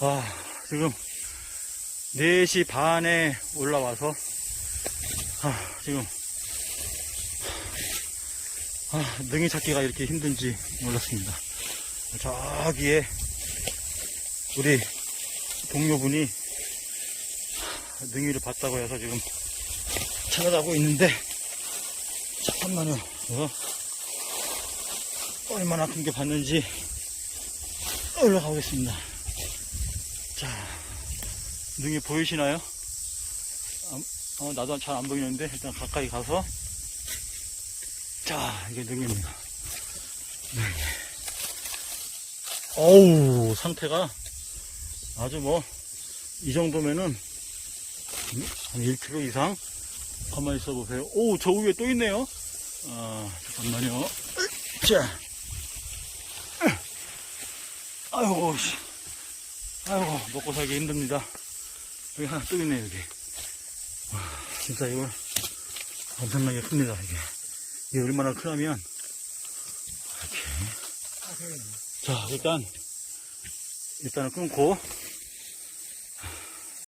아, 지금 4시 반에 올라와서, 아, 지금, 아, 능이 찾기가 이렇게 힘든지 몰랐습니다. 저기에 우리 동료분이 능이를 봤다고 해서 지금 찾아가고 있는데, 잠깐만요. 어? 얼마나 큰 게 봤는지 올라가 보겠습니다. 자, 능이 보이시나요? 아, 어, 나도 잘 안 보이는데 일단 가까이 가서 자, 이게 능입니다. 네. 어우, 상태가 아주 뭐, 이 정도면은, 음, 한 1kg 이상? 가만히 있어 보세요. 오, 저 위에 또 있네요. 아, 잠깐만요. 자. 아이고, 씨. 아이고, 먹고 살기 힘듭니다. 여기 하나 또 있네, 여기. 와, 진짜 이걸 엄청나게 큽니다, 이게. 이게 얼마나 크냐면, 이렇게. 자, 일단, 일단은 끊고,